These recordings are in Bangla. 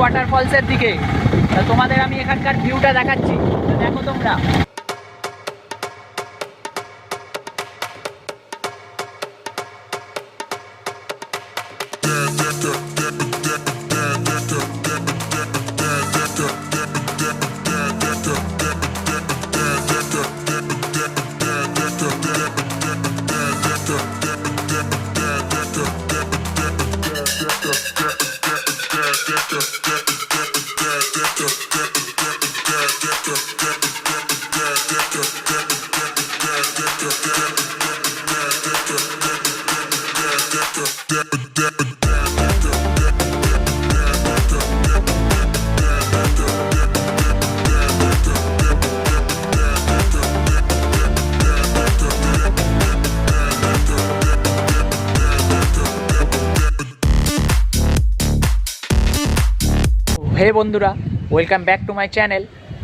ওয়াটারফলসের দিকে। তোমাদের আমি এখানকার ভিউটা দেখাচ্ছি। দেখো তোমরা। হে বন্ধুরা welcome back to my channel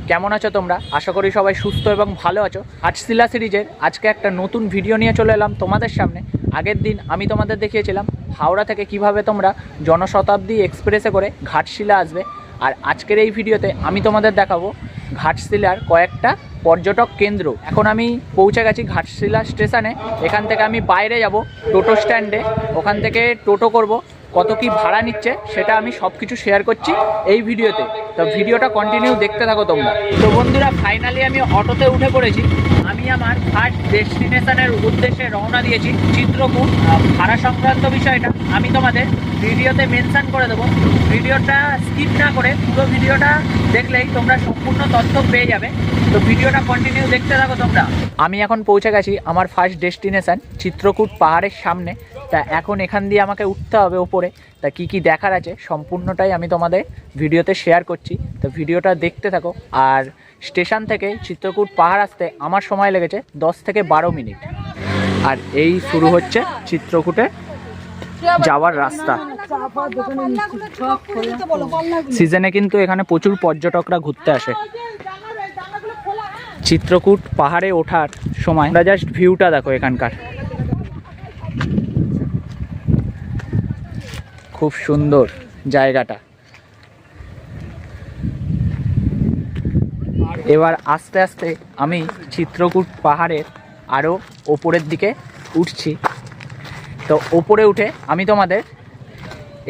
কেমন আছো তোমরা? আশা করি সবাই সুস্থ এবং ভালো আছো। আটশিলা সিরিজের আজকে একটা নতুন ভিডিও নিয়ে চলে এলাম তোমাদের সামনে। আগের দিন আমি তোমাদের দেখিয়েছিলাম হাওড়া থেকে কীভাবে তোমরা জনশতাব্দী এক্সপ্রেসে করে ঘাটশিলা আসবে। আর আজকের এই ভিডিওতে আমি তোমাদের দেখাবো ঘাটশিলার কয়েকটা পর্যটক কেন্দ্র। এখন আমি পৌঁছে গেছি ঘাটশিলা স্টেশনে। এখান থেকে আমি বাইরে যাব, টোটো স্ট্যান্ডে ওখান থেকে টোটো করব। কত কি ভাড়া নিচ্ছে সেটা আমি সব কিছু শেয়ার করছি এই ভিডিওতে। তো ভিডিওটা কন্টিনিউ দেখতে থাকো তোমরা। তো বন্ধুরা ফাইনালি আমি অটোতে উঠে পড়েছি। আমি আমার ফার্স্ট ডেস্টিনেশনের উদ্দেশ্যে রওনা দিয়েছি চিত্রকূট। ভাড়া সংক্রান্ত বিষয়টা আমি তোমাদের ভিডিওতে মেনশান করে দেবো। ভিডিওটা স্কিপ না করে পুরো ভিডিওটা দেখলেই তোমরা সম্পূর্ণ তথ্য পেয়ে যাবে। তো ভিডিওটা কন্টিনিউ দেখতে থাকো তোমরা। আমি এখন পৌঁছে গেছি আমার ফার্স্ট ডেস্টিনেশন চিত্রকূট পাহাড়ের সামনে। তা এখন এখান দিয়ে আমাকে উঠতে হবে ওপরে তা কি কি দেখার আছে সম্পূর্ণটাই আমি তোমাদের ভিডিওতে শেয়ার করছি। তো ভিডিওটা দেখতে থাকো। আর স্টেশন থেকে চিত্রকূট পাহাড় আসতে আমার সময় লেগেছে দশ থেকে বারো মিনিট। আর এই শুরু হচ্ছে চিত্রকূটে যাওয়ার রাস্তা। সিজনে কিন্তু এখানে প্রচুর পর্যটকরা ঘুরতে আসে। চিত্রকূট পাহাড়ে ওঠার সময়। জাস্ট ভিউটা দেখো এখানকার। খুব সুন্দর জায়গাটা। এবার আস্তে আস্তে আমি চিত্রকূট পাহাড়ের আরও ওপরের দিকে উঠছি। তো ওপরে উঠে আমি তোমাদের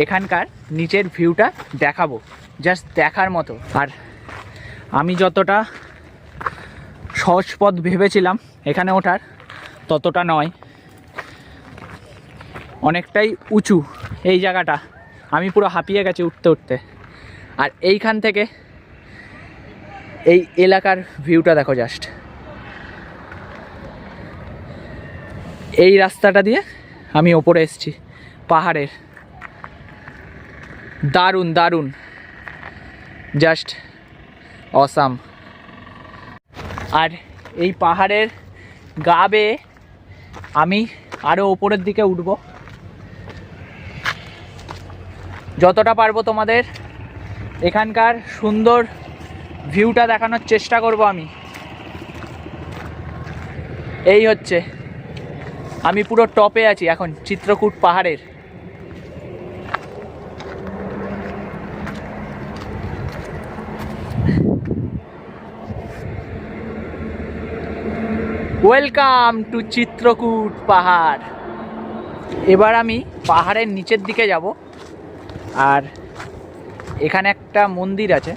এখানকার নিচের ভিউটা দেখাবো জাস্ট দেখার মতো। আর আমি যতটা সহজ পথ ভেবেছিলাম এখানে ওঠার, ততটা নয়। অনেকটাই উঁচু এই জায়গাটা। আমি পুরো হাঁপিয়ে গেছি উঠতে উঠতে। আর এইখান থেকে এই এলাকার ভিউটা দেখো জাস্ট এই রাস্তাটা দিয়ে আমি ওপরে এসছি, পাহাড়ের। দারুণ দারুণ। জাস্ট অসাম আর এই পাহাড়ের গা বেয়ে আমি আরও ওপরের দিকে উঠব। যতটা পারব তোমাদের এখানকার সুন্দর ভিউটা দেখানোর চেষ্টা করব আমি। এই হচ্ছে। আমি পুরো টপে আছি এখন, চিত্রকূট পাহাড়ের। ওয়েলকাম টু চিত্রকূট পাহাড় এবার আমি পাহাড়ের নিচের দিকে যাব। আর এখানে একটা মন্দির আছে।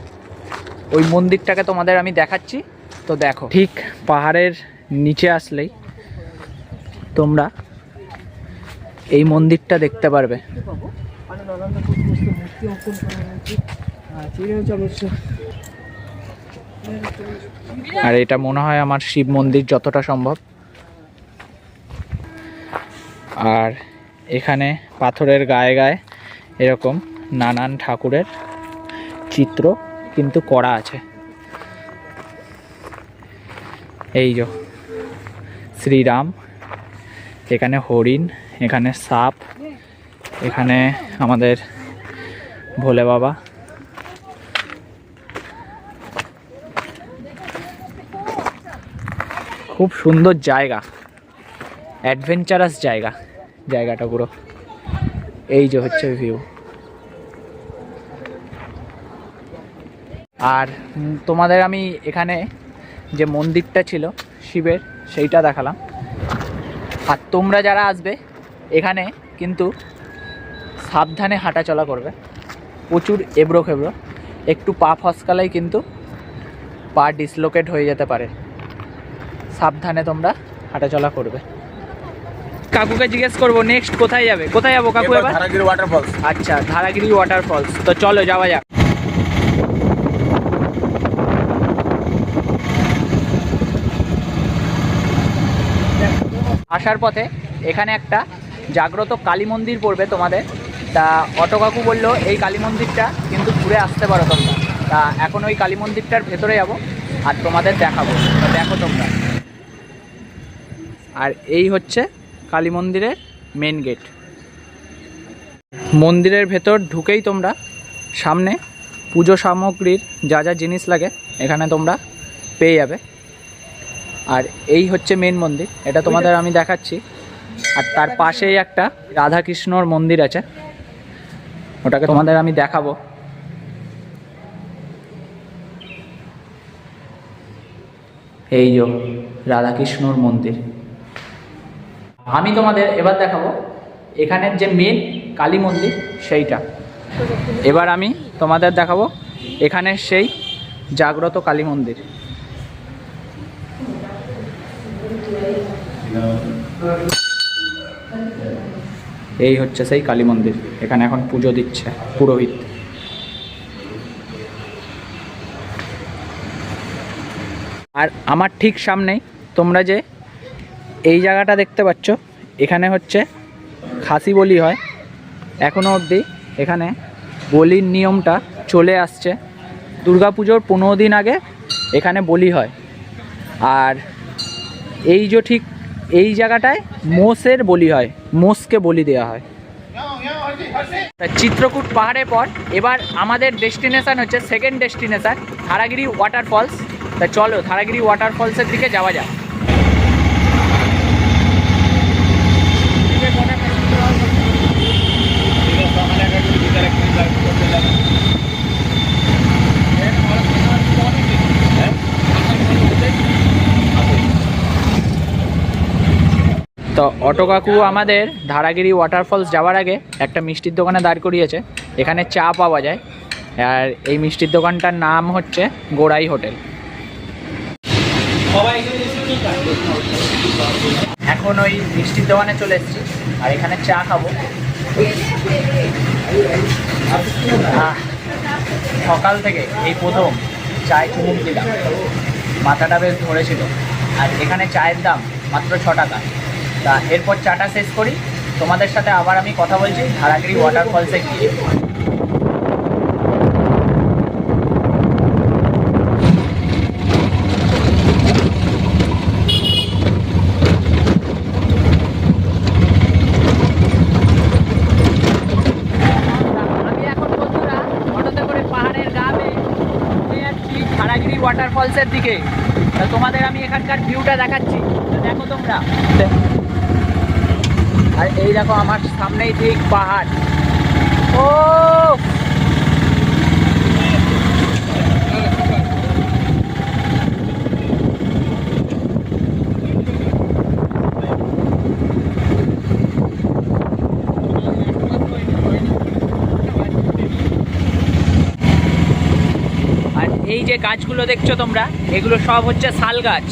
ওই মন্দিরটাকে তোমাদের আমি দেখাচ্ছি। তো দেখো, ঠিক পাহাড়ের নিচে আসলেই তোমরা এই মন্দিরটা দেখতে পারবে। আর এটা মনে হয় আমার শিব মন্দির যতটা সম্ভব। আর এখানে পাথরের গায়ে গায়ে এরকম নানান ঠাকুরের চিত্র কিন্তু করা আছে। এই যে, শ্রীরাম, এখানে হরিণ, এখানে সাপ, এখানে আমাদের ভোলে বাবা। খুব সুন্দর জায়গা অ্যাডভেঞ্চারাস জায়গা, জায়গাটা পুরো। এই যে হচ্ছে ভিউ আর তোমাদের আমি এখানে যে মন্দিরটা ছিল শিবের, সেইটা দেখালাম। আর তোমরা যারা আসবে, এখানে কিন্তু সাবধানে হাঁটাচলা করবে। প্রচুর এবড়ো খেবড়ো। একটু পা ফসকালেই কিন্তু পা ডিসলোকেট হয়ে যেতে পারে। সাবধানে তোমরা হাঁটাচলা করবে। কাকুকে জিজ্ঞেস করব নেক্সট কোথায় যাবে? কোথায় যাব কাকু এবার ধারাগিরি ওয়াটারফলস আচ্ছা ধারাগিরি ওয়াটারফলস তো চলো যাওয়া যাক। আসার পথে এখানে একটা জাগ্রত কালী মন্দির পড়বে তোমাদের। তা অটো কাকু বলল এই কালী মন্দিরটা কিন্তু ঘুরে আসতে পারো তোমরা। তা এখন ওই কালী মন্দিরটার ভেতরে যাব আর তোমাদের দেখাবো। দেখো তোমরা। আর এই হচ্ছে কালী মন্দিরের মেন গেট মন্দিরের ভেতর ঢুকেই তোমরা সামনে পুজো সামগ্রীর যা যা জিনিস লাগে এখানে তোমরা পেয়ে যাবে। আর এই হচ্ছে মেন মন্দির, এটা তোমাদের আমি দেখাচ্ছি। আর তার পাশেই একটা রাধাকৃষ্ণর মন্দির আছে, ওটাকে তোমাদের আমি দেখাবো। এই যে রাধাকৃষ্ণর মন্দির। আমি তোমাদের এবার দেখাবো, এখানের যে মেন কালী মন্দির সেইটা। এবার আমি তোমাদের দেখাবো, এখানের সেই জাগ্রত কালী মন্দির। এই হচ্ছে সেই কালী মন্দির, এখানে এখন পুজো দিচ্ছে পুরোহিত। আর আমার ঠিক সামনেই তোমরা যে এই জায়গাটা দেখতে পাচ্ছ, এখানে হচ্ছে খাসি বলি হয়। এখনও অবধি এখানে বলির নিয়মটা চলে আসছে। দুর্গাপুজোর পনেরো দিন আগে এখানে বলি হয়। আর এই যে ঠিক এই জায়গাটায় মোষের বলি হয়, মোষকে বলি দেওয়া হয়। চিত্রকূট পাহাড়ের পর এবার আমাদের ডেস্টিনেশান হচ্ছে সেকেন্ড ডেস্টিনেশন ধারাগিরি ওয়াটারফলস তা চলো, ধারাগিরি ওয়াটারফলসের দিকে যাওয়া যাক। তো অটো কাকু আমাদের ধারাগিরি ওয়াটারফলস যাওয়ার আগে একটা মিষ্টির দোকানে দাঁড় করিয়েছে। এখানে চা পাওয়া যায়। আর এই মিষ্টির দোকানটার নাম হচ্ছে গোড়াই হোটেল। এখন ওই মিষ্টির দোকানে চলে এসেছি। আর এখানে চা খাব। সকাল থেকে এই প্রথম চায় চুমুক দিলাম। মাথাটা বেশ ধরেছিল। আর এখানে চায়ের দাম মাত্র ছ টাকা। তা এরপর চাটা শেষ করি। তোমাদের সাথে আবার আমি কথা বলছি ধারাগিরি ওয়াটারফলসে গিয়ে। ওয়াটারফলসের দিকে। তোমাদের আমি এখানকার ভিউটা দেখাচ্ছি। দেখো তোমরা। আর এই দেখো আমার সামনেই ঠিক পাহাড়। ও! এই যে গাছগুলো দেখছ তোমরা, এগুলো সব হচ্ছে শাল গাছ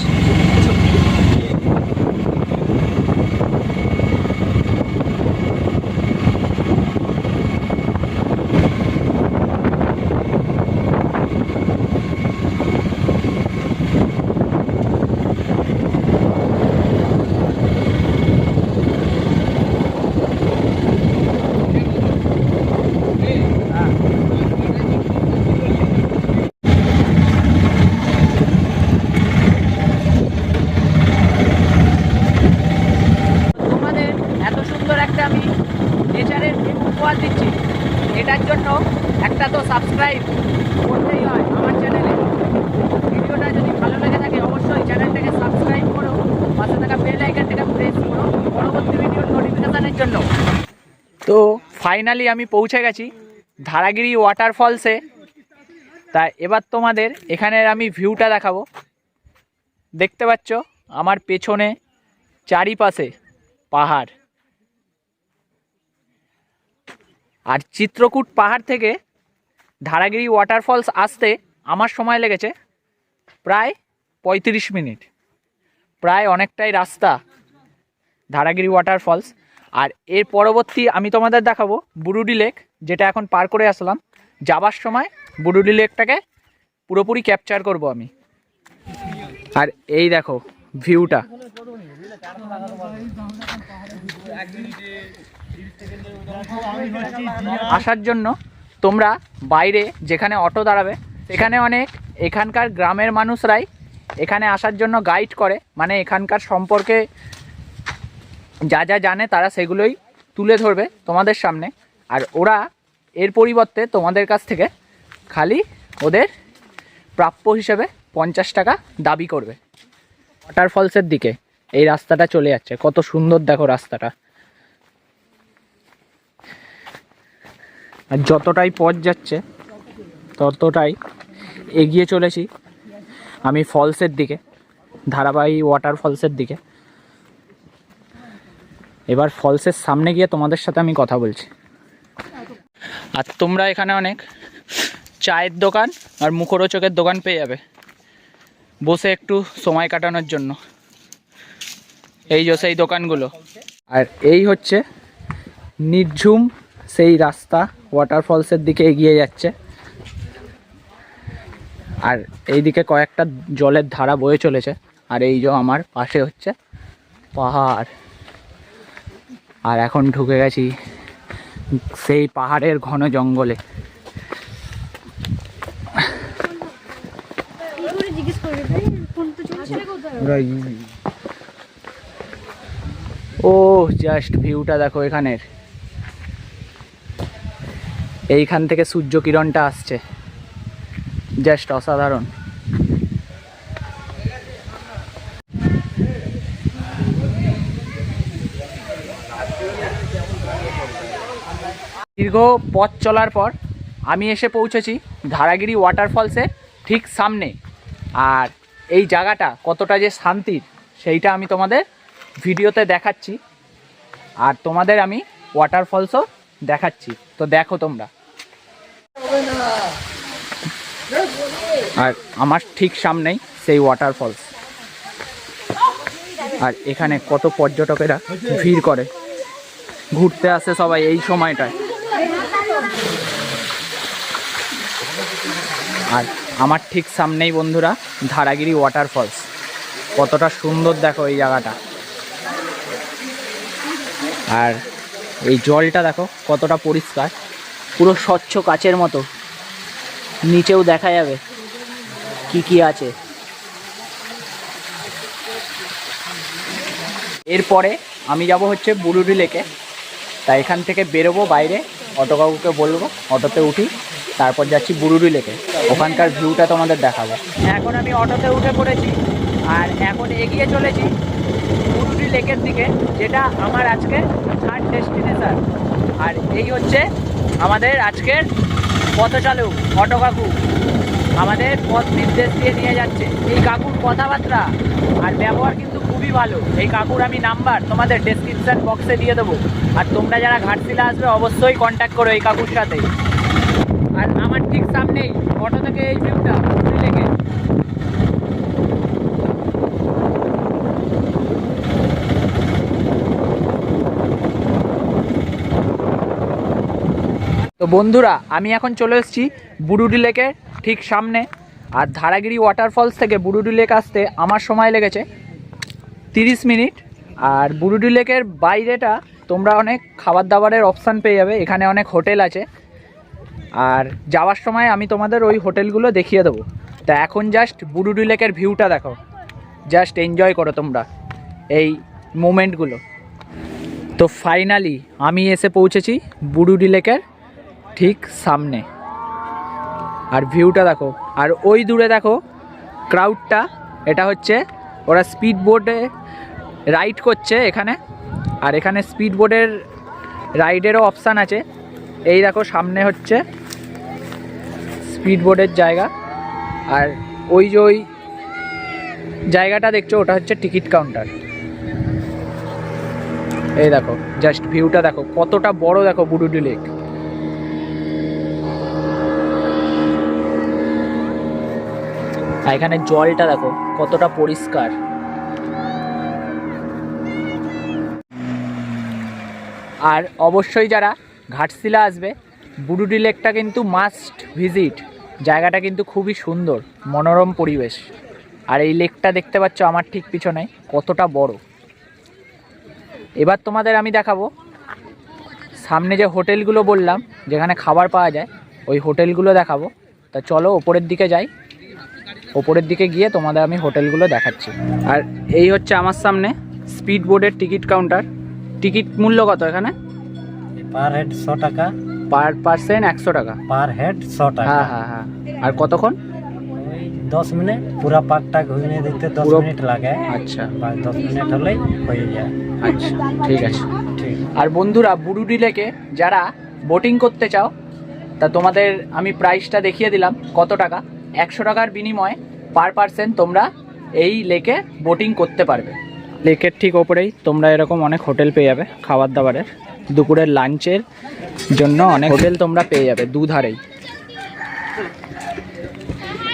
তোমাদের এত সুন্দর একটা আমি ভিউ উপহার দিচ্ছি। এটার জন্য একটা তো সাবস্ক্রাইব করতেই হয় আমার চ্যানেলে ভিডিওটা যদি ভালো লেগে থাকে, অবশ্যই চ্যানেলটাকে সাবস্ক্রাইব করো, পাশে থাকা বেল আইকনটাকে প্রেস করো, পরবর্তী ভিডিওর নোটিফিকেশনের জন্য। তো ফাইনালি আমি পৌঁছে গেছি ধারাগিরি ওয়াটারফলসে তা এবার তোমাদের এখানের আমি ভিউটা দেখাবো। দেখতে পাচ্ছ আমার পেছনে চারিপাশে পাহাড়। আর চিত্রকূট পাহাড় থেকে ধারাগিরি ওয়াটারফলস আসতে আমার সময় লেগেছে প্রায় পঁয়ত্রিশ মিনিট। প্রায় অনেকটাই রাস্তা ধারাগিরি ওয়াটারফলস আর এর পরবর্তী আমি তোমাদের দেখাবো বুরুডি লেক, যেটা এখন পার করে আসলাম। যাবার সময় বুরুডি লেকটাকে পুরোপুরি ক্যাপচার করব আমি। আর এই দেখো ভিউটা আসার জন্য তোমরা বাইরে যেখানে অটো দাঁড়াবে সেখানে অনেক এখানকার গ্রামের মানুষরাই এখানে আসার জন্য গাইড করে। মানে এখানকার সম্পর্কে যা যা জানে তারা সেগুলোই তুলে ধরবে তোমাদের সামনে। আর ওরা এর পরিবর্তে তোমাদের কাছ থেকে খালি ওদের প্রাপ্য হিসেবে পঞ্চাশ টাকা দাবি করবে। ওয়াটারফলসের দিকে এই রাস্তাটা চলে যাচ্ছে। কত সুন্দর দেখো রাস্তাটা। আর যতটাই পথ যাচ্ছে, ততটাই এগিয়ে চলেছি আমি ফলসের দিকে, ধারাবাহিক ওয়াটার ফলসের দিকে। এবার ফলসের সামনে গিয়ে তোমাদের সাথে আমি কথা বলছি। আর তোমরা এখানে অনেক চায়ের দোকান আর মুখরোচকের দোকান পেয়ে যাবে। বসে একটু সময় কাটানোর জন্য। এই যে সেই দোকানগুলো। আর এই হচ্ছে নির্ঝুম সেই রাস্তা ওয়াটারফলসের দিকে এগিয়ে যাচ্ছে। আর এইদিকে কয়েকটা জলের ধারা বয়ে চলেছে। আর এই যে আমার পাশে হচ্ছে পাহাড়। আর এখন ঢুকে গেছি সেই পাহাড়ের ঘন জঙ্গলে। ও জাস্ট ভিউটা দেখো এখানের। এইখান থেকে সূর্য কিরণটা আসছে। জাস্ট অসাধারণ। দীর্ঘ পথ চলার পর আমি এসে পৌঁছেছি ধারাগিরি ওয়াটারফলসে ঠিক সামনে। আর এই জায়গাটা কতটা যে শান্তির, সেইটা আমি তোমাদের ভিডিওতে দেখাচ্ছি। আর তোমাদের আমি ওয়াটারফলসও দেখাচ্ছি। তো দেখো তোমরা। আর আমার ঠিক সামনেই সেই ওয়াটারফলস আর এখানে কত পর্যটকেরা ভিড় করে। ঘুরতে আসে সবাই এই সময়টায়। আর আমার ঠিক সামনেই বন্ধুরা ধারাগিরি ওয়াটারফলস কতটা সুন্দর দেখো এই জায়গাটা। আর এই জলটা দেখো কতটা পরিষ্কার। পুরো স্বচ্ছ কাচের মতো। নিচেও দেখা যাবে কি কি আছে। এরপরে আমি যাব হচ্ছে বুরুডি লেকে। তা এখান থেকে বেরোবো বাইরে অটো কাকুকে বলব, অটোতে উঠি, তারপর যাচ্ছি বুরুডি লেকে। ওখানকার ভিউটা তোমাদের দেখাবো। এখন আমি অটোতে উঠে পড়েছি, আর এখন এগিয়ে চলেছি বুরুডি লেকের দিকে, যেটা আমার আজকে থার্ড ডেস্টিনেশন আর এই হচ্ছে আমাদের আজকের পথচালক অটো কাকু। আমাদের পথ নির্দেশ দিয়ে নিয়ে যাচ্ছে। এই কাকুর কথাবার্তা আর ব্যবহার কিন্তু খুবই ভালো। এই কাকুর আমি নাম্বার তোমাদের ডেসক্রিপশান বক্সে দিয়ে দেবো। আর তোমরা যারা ঘাটশিলা আসবে, অবশ্যই কন্ট্যাক্ট করো এই কাকুর সাথে। আর আমার ঠিক সামনেই অটো থেকে এই ভিউটা লেগে তো বন্ধুরা, আমি এখন চলে এসেছি বুরুডি লেকের ঠিক সামনে। আর ধারাগিরি ওয়াটারফলস থেকে বুরুডি লেক আসতে আমার সময় লেগেছে তিরিশ মিনিট। আর বুরুডি লেকের বাইরেটা তোমরা অনেক খাবার দাবারের অপশান পেয়ে যাবে, এখানে অনেক হোটেল আছে। আর যাওয়ার সময় আমি তোমাদের ওই হোটেলগুলো দেখিয়ে দেবো। তা এখন জাস্ট বুরুডি লেকের ভিউটা দেখো। জাস্ট এনজয় করো তোমরা এই মোমেন্টগুলো তো ফাইনালি আমি এসে পৌঁছেছি বুরুডি লেকের ঠিক সামনে। আর ভিউটা দেখো, আর ওই দূরে দেখো ক্রাউডটা এটা হচ্ছে ওরা স্পিড বোর্ডে রাইড করছে এখানে। আর এখানে স্পিড বোর্ডের রাইডেরও অপশান আছে। এই দেখো, সামনে হচ্ছে স্পিড বোর্ডের জায়গা। আর ওই যে ওই জায়গাটা দেখছ, ওটা হচ্ছে টিকিট কাউন্টার এই দেখো জাস্ট ভিউটা দেখো, কতটা বড় দেখো বুডুডি লেক আর এখানে জলটা দেখো, কতটা পরিষ্কার। আর অবশ্যই যারা ঘাটশিলা আসবে বুডুডি লেকটা কিন্তু মাস্ট ভিজিট জায়গাটা কিন্তু খুবই সুন্দর, মনোরম পরিবেশ। আর এই লেকটা দেখতে পাচ্ছ আমার ঠিক পিছনে, কতটা বড়। এবার তোমাদের আমি দেখাবো, সামনে যে হোটেলগুলো বললাম, যেখানে খাবার পাওয়া যায়, ওই হোটেলগুলো দেখাবো। তা চলো ওপরের দিকে যাই। ওপরের দিকে গিয়ে তোমাদের আমি হোটেলগুলো দেখাচ্ছি। আর এই হচ্ছে আমার সামনে স্পিড বোর্ডের টিকিট কাউন্টার টিকিট মূল্য কত এখানে? পার হেড শো টাকা। পার পার্সেন্ট একশো টাকা। পার হেড শো টাকা। হ্যাঁ হ্যাঁ হ্যাঁ। আর কতক্ষণ? দশ মিনিট। পুরা পার্কটা ঘুরিয়ে দিতে দশ মিনিট লাগে। আচ্ছা। দশ মিনিট হলেই হয়ে যায়। আচ্ছা ঠিক আছে। ঠিক। আর বন্ধুরা বুরুডি লেকে যারা বোটিং করতে চাও তা তোমাদের আমি প্রাইসটা দেখিয়ে দিলাম। কত টাকা? একশো টাকার বিনিময়ে পার পার্সেন্ট তোমরা এই লেকে বোটিং করতে পারবে। লেকের ঠিক ওপরেই তোমরা এরকম অনেক হোটেল পেয়ে যাবে খাবার দাবারের দুপুরের লাঞ্চের জন্য অনেক হোটেল তোমরা পেয়ে যাবে দুধারেই।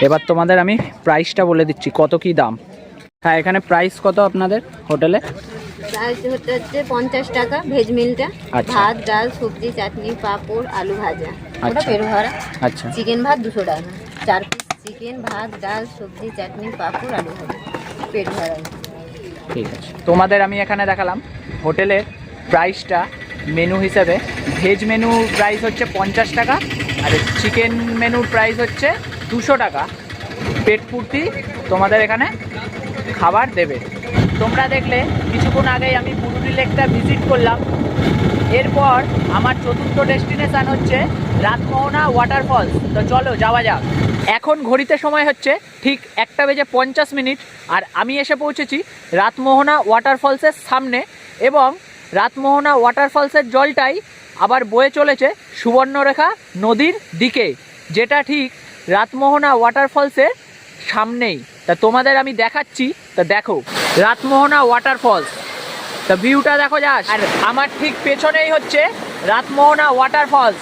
এবার তোমাদের আমি প্রাইসটা বলে দিচ্ছি কত কি দাম? হ্যাঁ এখানে প্রাইস কত আপনাদের হোটেলে প্রাইস হচ্ছে হচ্ছে পঞ্চাশ টাকা ভেজ মিলটা আচ্ছা। ভাত ডাল সবজি চাটনি পাঁপড় আলু ভাজা। আচ্ছা। আচ্ছা। চিকেন ভাত দুশো টাকা। চার পিস চিকেন ভাত, ডাল, সবজি, চাটনি, পাঁপড়, আলু ভাজা। পেট ভাড়া ঠিক আছে। তোমাদের আমি এখানে দেখালাম হোটেলের প্রাইসটা মেনু হিসেবে। ভেজ মেনু প্রাইস হচ্ছে পঞ্চাশ টাকা আর চিকেন মেনুর প্রাইস হচ্ছে দুশো টাকা। পেট পূর্তি তোমাদের এখানে খাবার দেবে। তোমরা দেখলে কিছুক্ষণ আগেই আমি পুরুলি লেকটা ভিজিট করলাম। এরপর আমার চতুর্থ ডেস্টিনেশান হচ্ছে রাতমোহনা ওয়াটারফলস তো চলো যাওয়া যাক। এখন ঘড়িতে সময় হচ্ছে ঠিক একটা বেজে পঞ্চাশ মিনিট, আর আমি এসে পৌঁছেছি রাতমোহনা ওয়াটারফলসের সামনে এবং রাতমোহনা ওয়াটারফলসের জলটাই আবার বয়ে চলেছে সুবর্ণরেখা নদীর দিকে, যেটা ঠিক রাতমোহনা ওয়াটারফলসের সামনেই। তা তোমাদের আমি দেখাচ্ছি, তা দেখো, রাতমোহনা ওয়াটারফলস। তা ভিউটা দেখো যাস। আর আমার ঠিক পেছনেই হচ্ছে রাতমোহনা ওয়াটারফলস।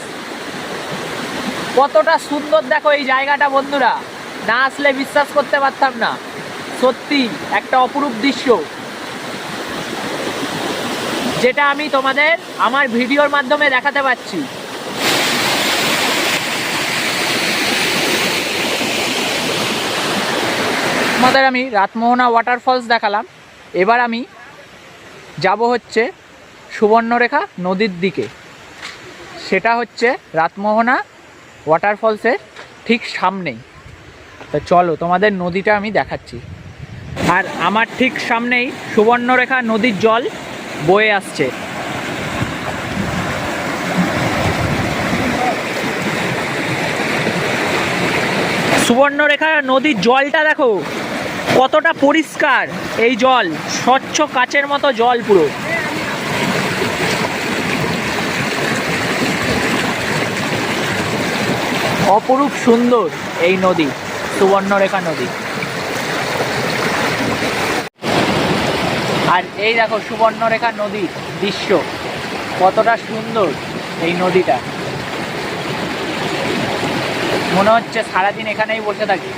কতটা সুন্দর দেখো এই জায়গাটা বন্ধুরা। না আসলে বিশ্বাস করতে পারতাম না। সত্যি একটা অপরূপ দৃশ্য। যেটা আমি তোমাদের আমার ভিডিওর মাধ্যমে দেখাতে পাচ্ছি। তোমাদের আমি রাতমোহনা ওয়াটারফলস দেখালাম। এবার আমি যাব হচ্ছে সুবর্ণরেখা নদীর দিকে। সেটা হচ্ছে রাতমোহনা ওয়াটারফলসের ঠিক সামনেই। তো চলো, তোমাদের নদীটা আমি দেখাচ্ছি। আর আমার ঠিক সামনেই সুবর্ণরেখা নদীর জল বয়ে আসছে। সুবর্ণরেখা নদীর জলটা দেখো, কতটা পরিষ্কার। এই জল, স্বচ্ছ কাচের মতো জল পুরো। অপরূপ সুন্দর এই নদী, সুবর্ণরেখা নদী। আর এই দেখো সুবর্ণরেখা নদীর দৃশ্য, কতটা সুন্দর এই নদীটা। মনে হচ্ছে সারাদিন এখানেই বসে থাকি।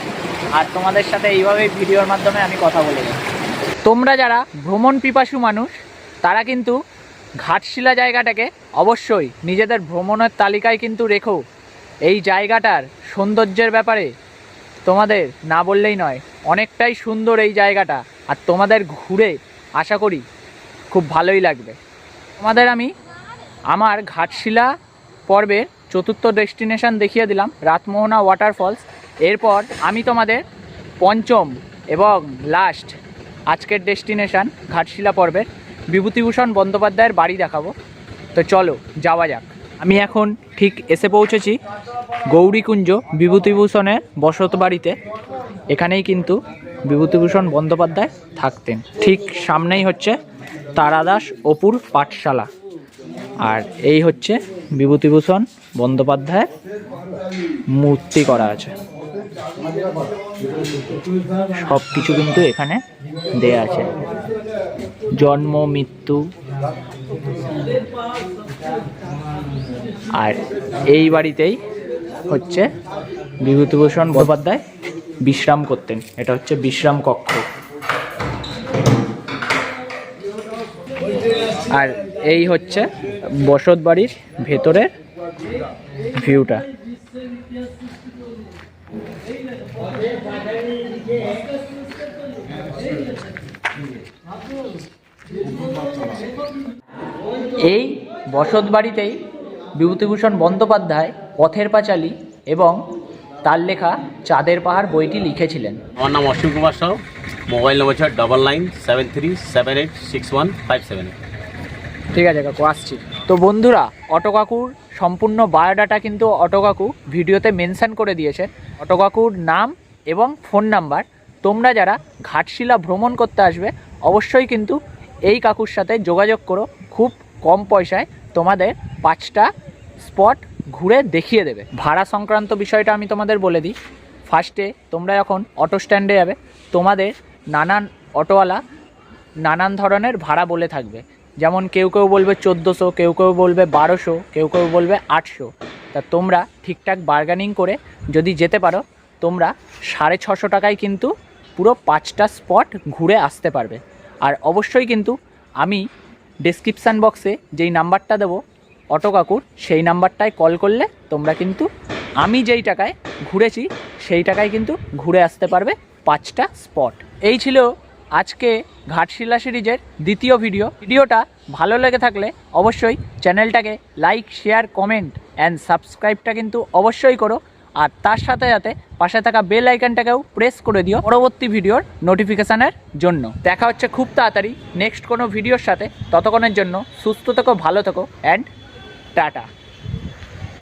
আর তোমাদের সাথে এইভাবেই ভিডিওর মাধ্যমে আমি কথা বলে তোমরা যারা ভ্রমণ পিপাসু মানুষ, তারা কিন্তু ঘাটশিলা জায়গাটাকে অবশ্যই নিজেদের ভ্রমণের তালিকায় কিন্তু রেখো। এই জায়গাটার সৌন্দর্যের ব্যাপারে তোমাদের না বললেই নয়, অনেকটাই সুন্দর এই জায়গাটা। আর তোমাদের ঘুরে আশা করি খুব ভালোই লাগবে। তোমাদের আমি আমার ঘাটশিলা পর্বে চতুর্থ ডেস্টিনেশন দেখিয়ে দিলাম, রাতমোহনা ওয়াটারফলস। এরপর আমি তোমাদের পঞ্চম এবং লাস্ট আজকের ডেস্টিনেশন ঘাটশিলা পর্বের বিভূতিভূষণ বন্দ্যোপাধ্যায়ের বাড়ি দেখাবো। তো চলো, যাওয়া যাক। আমি এখন ঠিক এসে পৌঁছেছি গৌরীকুঞ্জ বিভূতিভূষণের বসত বাড়িতে এখানেই কিন্তু বিভূতিভূষণ বন্দ্যোপাধ্যায় থাকতেন। ঠিক সামনেই হচ্ছে তারাদাস অপুর পাঠশালা। আর এই হচ্ছে বিভূতিভূষণ বন্দ্যোপাধ্যায়ের মূর্তি করা আছে। সব কিছু কিন্তু এখানে দেয়া আছে। জন্ম, মৃত্যু আর এই বাড়িতেই হচ্ছে বিভূতিভূষণ বন্দ্যোপাধ্যায় বিশ্রাম করতেন। এটা হচ্ছে বিশ্রাম কক্ষ। আর এই হচ্ছে বসত বাড়ির ভেতরের ভিউটা এই বসত বাড়িতেই বিভূতিভূষণ বন্দ্যোপাধ্যায় পথের পাঁচালী এবং তার লেখা চাঁদের পাহাড় বইটি লিখেছিলেন। আমার নাম অসীম কুমার সাউ মোবাইল নম্বর হচ্ছে double nine seven three seven eight six one five seven ঠিক আছে কাকু আসছি। তো বন্ধুরা অটো কাকুর সম্পূর্ণ বায়োডাটা কিন্তু অটো কাকু ভিডিওতে মেনশন করে দিয়েছেন অটো কাকুর নাম এবং ফোন নাম্বার। তোমরা যারা ঘাটশিলা ভ্রমণ করতে আসবে অবশ্যই কিন্তু এই কাকুর সাথে যোগাযোগ করো। খুব কম পয়সায় তোমাদের পাঁচটা স্পট ঘুরে দেখিয়ে দেবে। ভাড়া সংক্রান্ত বিষয়টা আমি তোমাদের বলে দিই। ফার্স্টে তোমরা যখন অটো স্ট্যান্ডে যাবে, তোমাদের নানান অটোওয়ালা নানান ধরনের ভাড়া বলে থাকবে। যেমন কেউ কেউ বলবে চোদ্দোশো, কেউ কেউ বলবে বারোশো, কেউ কেউ বলবে আটশো। তা তোমরা ঠিকঠাক বার্গানিং করে যদি যেতে পারো, তোমরা সাড়ে ছশো টাকায় কিন্তু পুরো পাঁচটা স্পট ঘুরে আসতে পারবে। আর অবশ্যই কিন্তু আমি ডেসক্রিপশান বক্সে যেই নাম্বারটা দেবো, অটো কাকুর, সেই নাম্বারটায় কল করলে তোমরা কিন্তু, আমি যেই টাকায় ঘুরেছি, সেই টাকায় কিন্তু ঘুরে আসতে পারবে পাঁচটা স্পট এই ছিল আজকে ঘাটশিলা সিরিজের দ্বিতীয় ভিডিও ভিডিওটা ভালো লেগে থাকলে অবশ্যই চ্যানেলটাকে লাইক শেয়ার কমেন্ট অ্যান্ড সাবস্ক্রাইবটা কিন্তু অবশ্যই করো। আর তার সাথে সাথে পাশে থাকা বেল আইকনটাকেও প্রেস করে দিও পরবর্তী ভিডিওর নোটিফিকেশানের জন্য। দেখা হচ্ছে খুব তাড়াতাড়ি নেক্সট কোনো ভিডিওর সাথে। ততক্ষণের জন্য সুস্থ থেকো, ভালো থেকো অ্যান্ড টাটা।